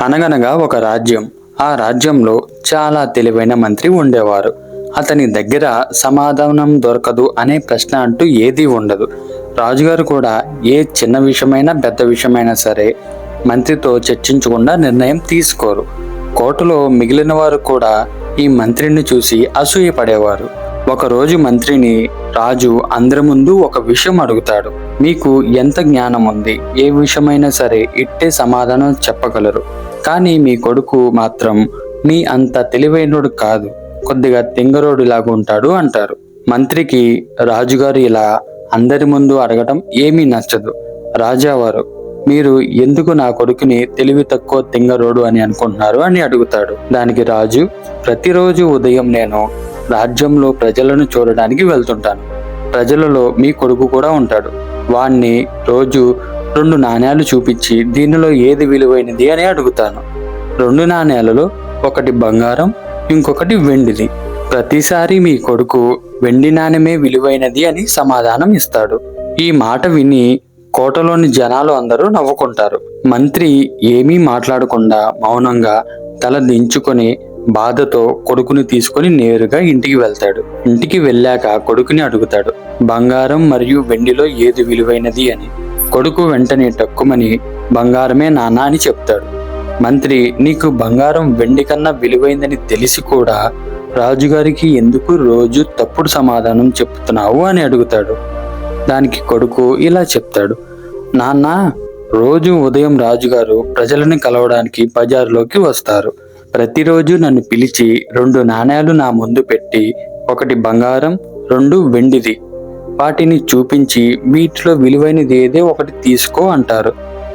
అనగనగా ఒక రాజ్యం. ఆ రాజ్యంలో చాలా తెలివైన మంత్రి ఉండేవారు. అతని దగ్గర సమాధానం దొరకదు అనే ప్రశ్న అంటూ ఏదీ ఉండదు. రాజుగారు కూడా ఏ చిన్న విషయమైనా పెద్ద విషయమైనా సరే మంత్రితో చర్చించకుండా నిర్ణయం తీసుకోరు. కోటలో మిగిలిన వారు కూడా ఈ మంత్రిని చూసి అసూయపడేవారు. ఒకరోజు మంత్రిని రాజు అందరి ముందు ఒక విషయం అడుగుతాడు. మీకు ఎంత జ్ఞానం ఉంది? ఏ విషయమైనా సరే ఇట్టే సమాధానం చెప్పగలరు. కానీ మీ కొడుకు మాత్రం మీ అంత తెలివైనడు కాదు. కొద్దిగా తింగరోడులాగా ఉంటాడు అంటారు. మంత్రికి రాజుగారు ఇలా అందరి ముందు అడగటం ఏమీ నచ్చదు. రాజావారు మీరు ఎందుకు నా కొడుకుని తెలివి తక్కువ తింగరోడు అని అనుకుంటున్నారు అని అడుగుతాడు. దానికి రాజు ప్రతిరోజు ఉదయం నేను రాజ్యంలో ప్రజలను చూడడానికి వెళ్తుంటాను. ప్రజలలో మీ కొడుకు కూడా ఉంటాడు. వాణ్ణి రోజు రెండు నాణ్యాలు చూపించి దీనిలో ఏది విలువైనది అని అడుగుతాను. రెండు నాణ్యాలలో ఒకటి బంగారం ఇంకొకటి వెండిది. ప్రతిసారి మీ కొడుకు వెండి నాణ్యమే విలువైనది అని సమాధానం ఇస్తాడు. ఈ మాట విని కోటలోని జనాలు అందరూ నవ్వుకుంటారు. మంత్రి ఏమీ మాట్లాడకుండా మౌనంగా తల దించుకొని బాధతో కొడుకుని తీసుకొని నేరుగా ఇంటికి వెళ్తాడు. ఇంటికి వెళ్ళాక కొడుకుని అడుగుతాడు బంగారం మరియు వెండిలో ఏది విలువైనది అని? కొడుకు వెంటనే టక్కుమని బంగారమే నాన్న అని చెప్తాడు. మంత్రి నీకు బంగారం వెండి కన్నా విలువైందని తెలిసి కూడా రాజుగారికి ఎందుకు రోజు తప్పుడు సమాధానం చెప్తున్నావు? అని అడుగుతాడు. దానికి కొడుకు ఇలా చెప్తాడు నాన్న రోజు ఉదయం రాజుగారు ప్రజలను కలవడానికి బజారులోకి వస్తారు. ప్రతిరోజు నన్ను పిలిచి రెండు నాణేలు నా ముందు పెట్టి ఒకటి బంగారం రెండు వెండిది. వాటిని చూపించి వీటిలో విలువైనది ఏదే ఒకటి తీసుకో అంటారు.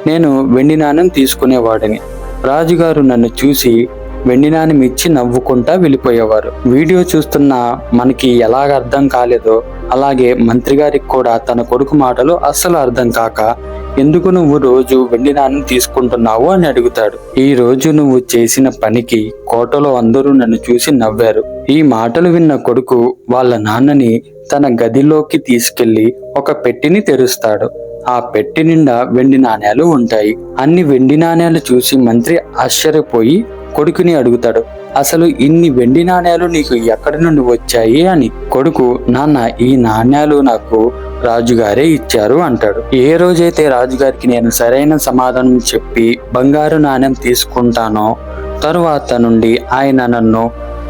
నేను వెండి నాణ్యం తీసుకునేవాడిని. రాజుగారు నన్ను చూసి వెండి నాణ్యం ఇచ్చి నవ్వుకుంటా వెళ్ళిపోయేవారు. వీడియో చూస్తున్న మనకి ఎలాగ అర్థం కాలేదో అలాగే మంత్రి గారికి కూడా తన కొడుకు మాటలు అస్సలు అర్థం కాక ఎందుకు నువ్వు రోజు వెండి నాణ్యం తీసుకుంటున్నావు? అని అడుగుతాడు. ఈ రోజు నువ్వు చేసిన పనికి కోటలో అందరూ నన్ను చూసి నవ్వారు. ఈ మాటలు విన్న కొడుకు వాళ్ళ నాన్నని తన గదిలోకి తీసుకెళ్ళి ఒక పెట్టిని తెరుస్తాడు. ఆ పెట్టి నిండా వెండి నాణేలు ఉంటాయి. అన్ని వెండి నాణేలు చూసి మంత్రి ఆశ్చర్యపోయి కొడుకుని అడుగుతాడు అసలు ఇన్ని వెండి నాణ్యాలు నీకు ఎక్కడి నుండి వచ్చాయి? అని. కొడుకు నాన్న ఈ నాణ్యాలు నాకు రాజుగారే ఇచ్చారు అంటాడు. ఏ రోజైతే రాజుగారికి నేను సరైన సమాధానం చెప్పి బంగారు నాణ్యం తీసుకుంటానో తరువాత నుండి ఆయన నన్ను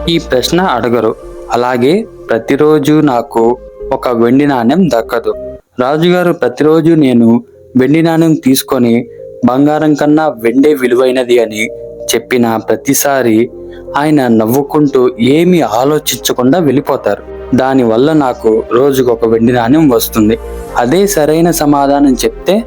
ఈ ప్రశ్న అడగరు. అలాగే ప్రతిరోజు నాకు ఒక వెండి నాణ్యం దక్కదు. రాజుగారు ప్రతిరోజు నేను వెండి నాణ్యం తీసుకొని బంగారం కన్నా వెండే విలువైనది అని చెప్పిన ప్రతిసారి ఆయన నవ్వుకుంటూ ఏమీ ఆలోచించకుండా వెళ్ళిపోతారు. దానివల్ల నాకు రోజుకు ఒక వెండి నాణ్యం వస్తుంది. అదే సరైన సమాధానం చెప్తే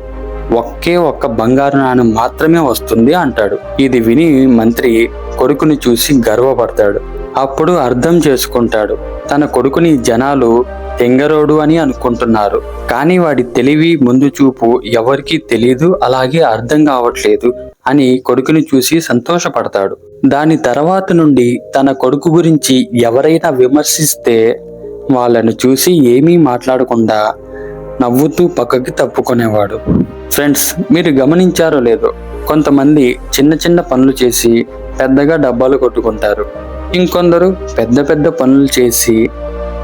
ఒకే ఒక్క బంగారు నాణ్యం మాత్రమే వస్తుంది అంటాడు. ఇది విని మంత్రి కొడుకుని చూసి గర్వపడతాడు. అప్పుడు అర్థం చేసుకుంటాడు. తన కొడుకుని జనాలు తెంగరోడు అని అనుకుంటున్నారు. కానీ వాడి తెలివి ముందు చూపు ఎవరికీ తెలియదు అలాగే అర్థం కావట్లేదు. అని కొడుకుని చూసి సంతోషపడతాడు. దాని తర్వాత నుండి తన కొడుకు గురించి ఎవరైనా విమర్శిస్తే వాళ్ళను చూసి ఏమీ మాట్లాడకుండా నవ్వుతూ పక్కకి తప్పుకునేవాడు. ఫ్రెండ్స్ మీరు గమనించారో లేదో కొంతమంది చిన్న చిన్న పనులు చేసి పెద్దగా డబ్బాలు కొట్టుకుంటారు. ఇంకొందరు పెద్ద పెద్ద పనులు చేసి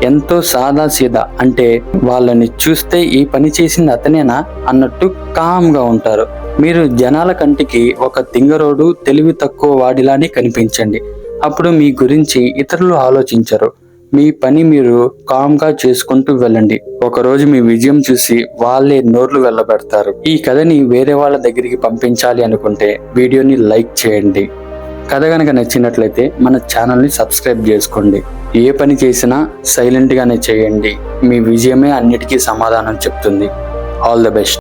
ఎంతో సాదా సీదా అంటే వాళ్ళని చూస్తే ఈ పని చేసింది అతనేనా అన్నట్టు కామ్గా ఉంటారు. మీరు జనాల కంటికి ఒక తింగరోడు తెలివి తక్కువ వాడిలానే కనిపించండి. అప్పుడు మీ గురించి ఇతరులు ఆలోచించరు. మీ పని మీరు కామ్గా చేసుకుంటూ వెళ్ళండి. ఒకరోజు మీ విజయం చూసి వాళ్ళే నోర్లు వెళ్ళబెడతారు. ఈ కథని వేరే వాళ్ళ దగ్గరికి పంపించాలి అనుకుంటే వీడియోని లైక్ చేయండి. కథ కనుక నచ్చినట్లయితే మన ఛానల్ని సబ్స్క్రైబ్ చేసుకోండి. ఏ పని చేసినా సైలెంట్గానే చేయండి. మీ విజయమే అన్నిటికీ సమాధానం చెప్తుంది. All the best.